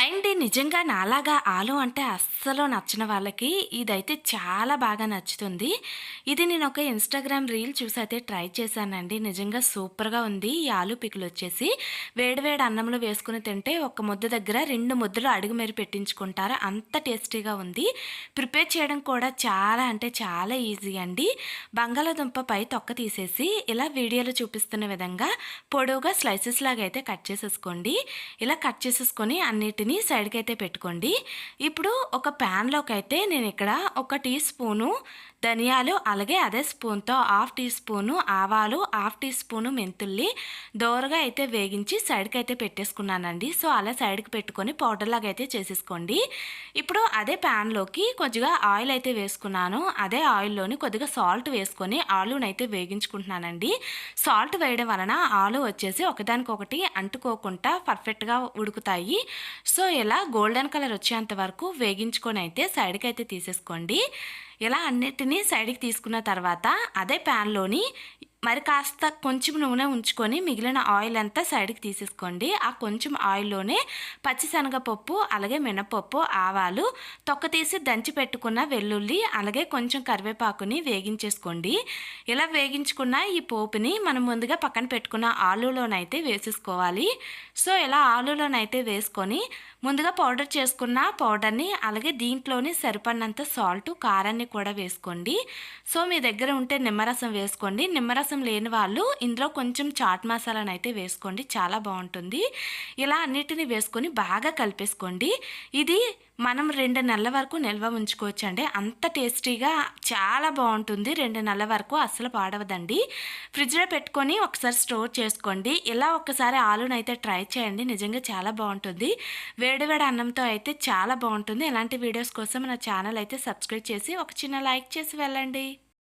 And అండి నిజంగా నాలాగా ఆలు అంటే అస్సలు నచ్చిన వాళ్ళకి ఇదైతే చాలా బాగా నచ్చుతుంది. ఇది నేను ఒక ఇన్స్టాగ్రామ్ రీల్ చూసి అయితే ట్రై చేశానండి. నిజంగా సూపర్గా ఉంది. ఈ ఆలు పికులు వచ్చేసి వేడివేడి అన్నంలో వేసుకుని తింటే ఒక ముద్ద దగ్గర రెండు ముద్దలు అడుగు మేర పెట్టించుకుంటారు. అంత టేస్టీగా ఉంది. ప్రిపేర్ చేయడం కూడా చాలా అంటే చాలా ఈజీ అండి. బంగాళాదుంప పై తొక్క తీసేసి ఇలా వీడియోలో చూపిస్తున్న విధంగా పొడవుగా స్లైసెస్ లాగా అయితే కట్ చేసేసుకోండి. ఇలా కట్ చేసేసుకొని అన్నిటిని సైడ్కి అయితే పెట్టుకోండి. ఇప్పుడు ఒక ప్యాన్లోకి అయితే నేను ఇక్కడ ఒక టీ స్పూను ధనియాలు అలాగే అదే స్పూన్తో హాఫ్ టీ స్పూను ఆవాలు హాఫ్ టీ స్పూను మెంతుల్లి దోరగా అయితే వేగించి సైడ్కి అయితే పెట్టేసుకున్నానండి. సో అలా సైడ్కి పెట్టుకొని పౌడర్ లాగా అయితే చేసేసుకోండి. ఇప్పుడు అదే ప్యాన్లోకి కొద్దిగా ఆయిల్ అయితే వేసుకున్నాను. అదే ఆయిల్లోని కొద్దిగా సాల్ట్ వేసుకొని ఆలూని అయితే వేగించుకుంటున్నానండి. సాల్ట్ వేయడం వలన ఆలు వచ్చేసి ఒకదానికొకటి అంటుకోకుండా పర్ఫెక్ట్గా ఉడుకుతాయి. సో ఇలా గోల్డెన్ కలర్ వచ్చేంత వరకు వేగించుకొని అయితే సైడ్కి అయితే తీసేసుకోండి. ఇలా అన్నిటినీ సైడ్కి తీసుకున్న తర్వాత అదే ప్యాన్లోని మరి కాస్త కొంచెం నూనె ఉంచుకొని మిగిలిన ఆయిల్ అంతా సైడ్కి తీసేసుకోండి. ఆ కొంచెం ఆయిల్లోనే పచ్చిశనగపప్పు అలాగే మినపప్పు ఆవాలు తొక్క తీసి దంచి పెట్టుకున్న వెల్లుల్లి అలాగే కొంచెం కరివేపాకుని వేగించేసుకోండి. ఇలా వేగించుకున్న ఈ పోపుని మనం ముందుగా పక్కన పెట్టుకున్న ఆలులోనైతే వేసేసుకోవాలి. సో ఇలా ఆలులోనైతే వేసుకొని ముందుగా పౌడర్ చేసుకున్న పౌడర్ని అలాగే దీంట్లోని సరిపడినంత సాల్ట్ కారాన్ని కూడా వేసుకోండి. సో మీ దగ్గర ఉంటే నిమ్మరసం వేసుకోండి. నిమ్మరసం లేని వాళ్ళు ఇందులో కొంచెం చాట్ మసాలాను అయితే వేసుకోండి. చాలా బాగుంటుంది. ఇలా అన్నిటిని వేసుకొని బాగా కలిపేసుకోండి. ఇది మనం రెండు నెలల వరకు నిల్వ ఉంచుకోవచ్చు అండి అంత టేస్టీగా చాలా బాగుంటుంది. రెండు నెలల వరకు అస్సలు పాడవదండి. ఫ్రిడ్జ్లో పెట్టుకొని ఒకసారి స్టోర్ చేసుకోండి. ఇలా ఒకసారి ఆలునైతే ట్రై చేయండి. నిజంగా చాలా బాగుంటుంది. వేడివేడి అన్నంతో అయితే చాలా బాగుంటుంది. ఇలాంటి వీడియోస్ కోసం నా ఛానల్ అయితే సబ్స్క్రైబ్ చేసి ఒక చిన్న లైక్ చేసి వెళ్ళండి.